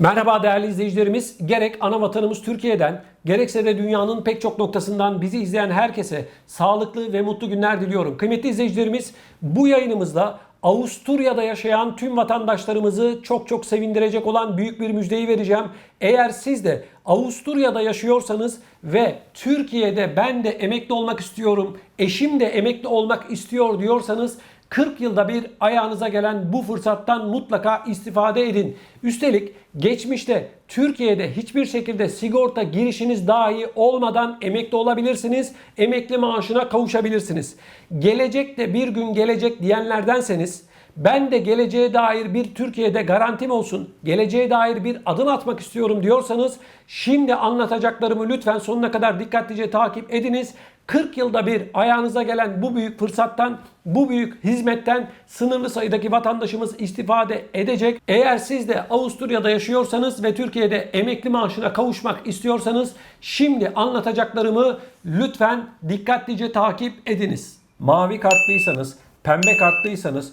Merhaba değerli izleyicilerimiz. Gerek ana vatanımız Türkiye'den, gerekse de dünyanın pek çok noktasından bizi izleyen herkese sağlıklı ve mutlu günler diliyorum. Kıymetli izleyicilerimiz, bu yayınımızda Avusturya'da yaşayan tüm vatandaşlarımızı çok çok sevindirecek olan büyük bir müjdeyi vereceğim. Eğer siz de Avusturya'da yaşıyorsanız ve Türkiye'de ben de emekli olmak istiyorum, eşim de emekli olmak istiyor diyorsanız 40 yılda bir ayağınıza gelen bu fırsattan mutlaka istifade edin. Üstelik geçmişte Türkiye'de hiçbir şekilde sigorta girişiniz dahi olmadan emekli olabilirsiniz. Emekli maaşına kavuşabilirsiniz. Gelecekte bir gün gelecek diyenlerdenseniz ben de geleceğe dair bir Türkiye'de garantim olsun, geleceğe dair bir adım atmak istiyorum diyorsanız şimdi anlatacaklarımı lütfen sonuna kadar dikkatlice takip ediniz. 40 yılda bir ayağınıza gelen bu büyük fırsattan, bu büyük hizmetten sınırlı sayıdaki vatandaşımız istifade edecek. Eğer siz de Avusturya'da yaşıyorsanız ve Türkiye'de emekli maaşına kavuşmak istiyorsanız şimdi anlatacaklarımı lütfen dikkatlice takip ediniz. Mavi kartlıysanız, pembe kartlıysanız,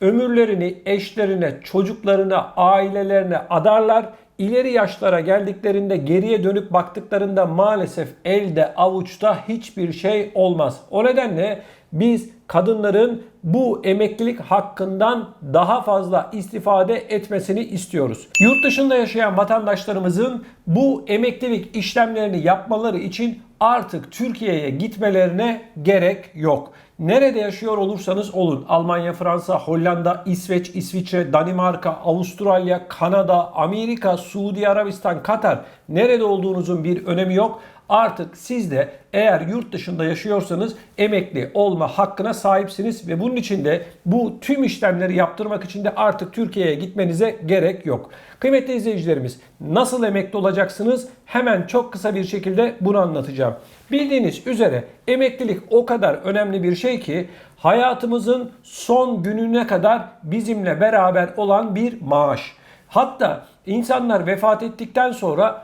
ömürlerini eşlerine, çocuklarına, ailelerine adarlar. İleri yaşlara geldiklerinde geriye dönüp baktıklarında maalesef elde avuçta hiçbir şey olmaz. O nedenle biz kadınların bu emeklilik hakkından daha fazla istifade etmesini istiyoruz. Yurt dışında yaşayan vatandaşlarımızın bu emeklilik işlemlerini yapmaları için artık Türkiye'ye gitmelerine gerek yok. Nerede yaşıyor olursanız olun Almanya, Fransa, Hollanda, İsveç, İsviçre, Danimarka, Avustralya, Kanada, Amerika, Suudi Arabistan, Katar nerede olduğunuzun bir önemi yok. Artık siz de eğer yurt dışında yaşıyorsanız emekli olma hakkına sahipsiniz ve bunun için de bu tüm işlemleri yaptırmak için de artık Türkiye'ye gitmenize gerek yok. Kıymetli izleyicilerimiz nasıl emekli olacaksınız? Hemen çok kısa bir şekilde bunu anlatacağım. Bildiğiniz üzere emeklilik o kadar önemli bir şey ki hayatımızın son gününe kadar bizimle beraber olan bir maaş. Hatta insanlar vefat ettikten sonra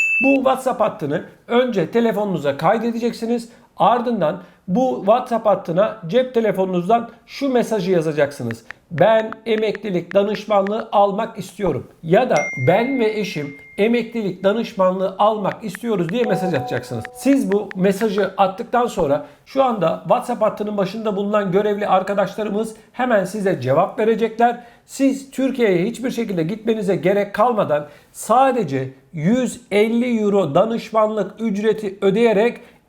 Bu WhatsApp hattını önce telefonunuza kaydedeceksiniz. Ardından bu WhatsApp hattına cep telefonunuzdan şu mesajı yazacaksınız. Ben emeklilik danışmanlığı almak istiyorum. Ya da ben ve eşim emeklilik danışmanlığı almak istiyoruz diye mesaj atacaksınız. Siz bu mesajı attıktan sonra şu anda WhatsApp hattının başında bulunan görevli arkadaşlarımız hemen size cevap verecekler. Siz Türkiye'ye hiçbir şekilde gitmenize gerek kalmadan sadece 150 euro danışmanlık ücreti ödeyerek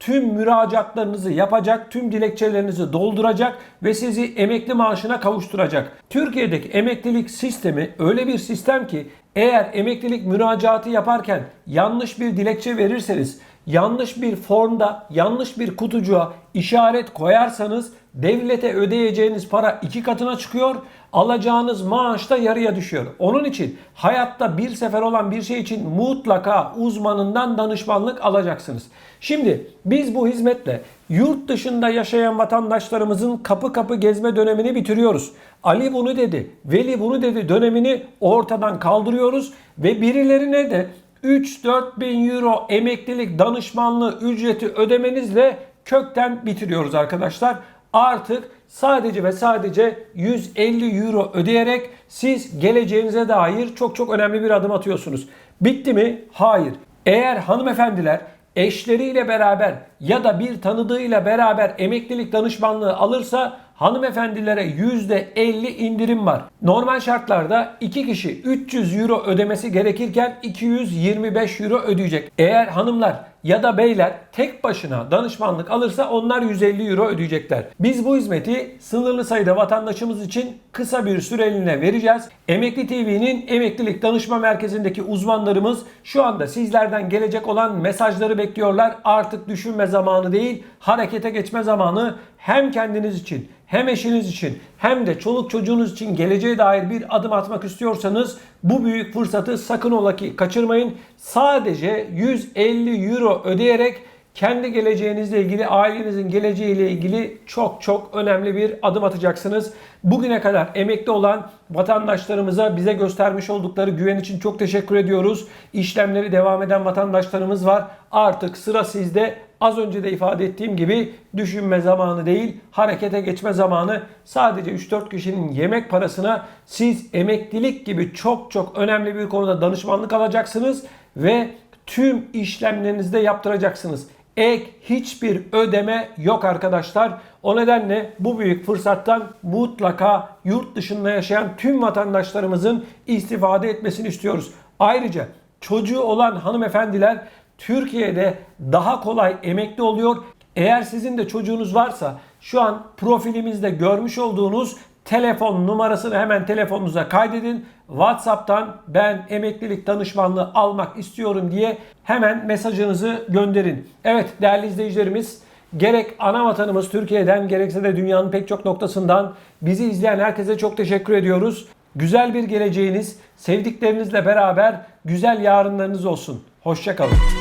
tüm müracaatlarınızı yapacak, tüm dilekçelerinizi dolduracak ve sizi emekli maaşına kavuşturacak. Türkiye'deki emeklilik sistemi öyle bir sistem ki eğer emeklilik müracaatı yaparken yanlış bir dilekçe verirseniz, yanlış bir formda, yanlış bir kutucuğa işaret koyarsanız devlete ödeyeceğiniz para iki katına çıkıyor, alacağınız maaş da yarıya düşüyor. Onun için hayatta bir sefer olan bir şey için mutlaka uzmanından danışmanlık alacaksınız. Şimdi biz bu hizmetle yurt dışında yaşayan vatandaşlarımızın kapı kapı gezme dönemini bitiriyoruz. Ali bunu dedi, Veli bunu dedi dönemini ortadan kaldırıyoruz ve birilerine de 3-4 bin euro emeklilik danışmanlığı ücreti ödemenizle kökten bitiriyoruz arkadaşlar. Artık sadece ve sadece 150 euro ödeyerek siz geleceğinize dair çok çok önemli bir adım atıyorsunuz. Bitti mi? Hayır. Eğer hanımefendiler eşleriyle beraber ya da bir tanıdığıyla beraber emeklilik danışmanlığı alırsa hanımefendilere %50 indirim var. Normal şartlarda 2 kişi 300 euro ödemesi gerekirken 225 euro ödeyecek. Eğer hanımlar ya da beyler tek başına danışmanlık alırsa onlar 150 euro ödeyecekler. Biz bu hizmeti sınırlı sayıda vatandaşımız için kısa bir süreliğine vereceğiz. Emekli TV'nin emeklilik danışma merkezindeki uzmanlarımız şu anda sizlerden gelecek olan mesajları bekliyorlar. Artık düşünme zamanı değil, harekete geçme zamanı hem kendiniz için hem eşiniz için hem de çoluk çocuğunuz için geleceğe dair bir adım atmak istiyorsanız bu büyük fırsatı sakın ola ki kaçırmayın. Sadece 150 euro ödeyerek kendi geleceğinizle ilgili, ailenizin geleceğiyle ilgili çok çok önemli bir adım atacaksınız. Bugüne kadar emekli olan vatandaşlarımıza bize göstermiş oldukları güven için çok teşekkür ediyoruz. İşlemleri devam eden vatandaşlarımız var. Artık sıra sizde. Az önce de ifade ettiğim gibi düşünme zamanı değil, harekete geçme zamanı. Sadece 3-4 kişinin yemek parasına siz emeklilik gibi çok çok önemli bir konuda danışmanlık alacaksınız ve tüm işlemlerinizi de yaptıracaksınız. Ek hiçbir ödeme yok arkadaşlar. O nedenle bu büyük fırsattan mutlaka yurt dışında yaşayan tüm vatandaşlarımızın istifade etmesini istiyoruz. Ayrıca çocuğu olan hanımefendiler Türkiye'de daha kolay emekli oluyor. Eğer sizin de çocuğunuz varsa şu an profilimizde görmüş olduğunuz telefon numarasını hemen telefonunuza kaydedin. WhatsApp'tan ben emeklilik danışmanlığı almak istiyorum diye hemen mesajınızı gönderin. Evet değerli izleyicilerimiz gerek ana vatanımız Türkiye'den gerekse de dünyanın pek çok noktasından bizi izleyen herkese çok teşekkür ediyoruz. Güzel bir geleceğiniz, sevdiklerinizle beraber güzel yarınlarınız olsun. Hoşçakalın.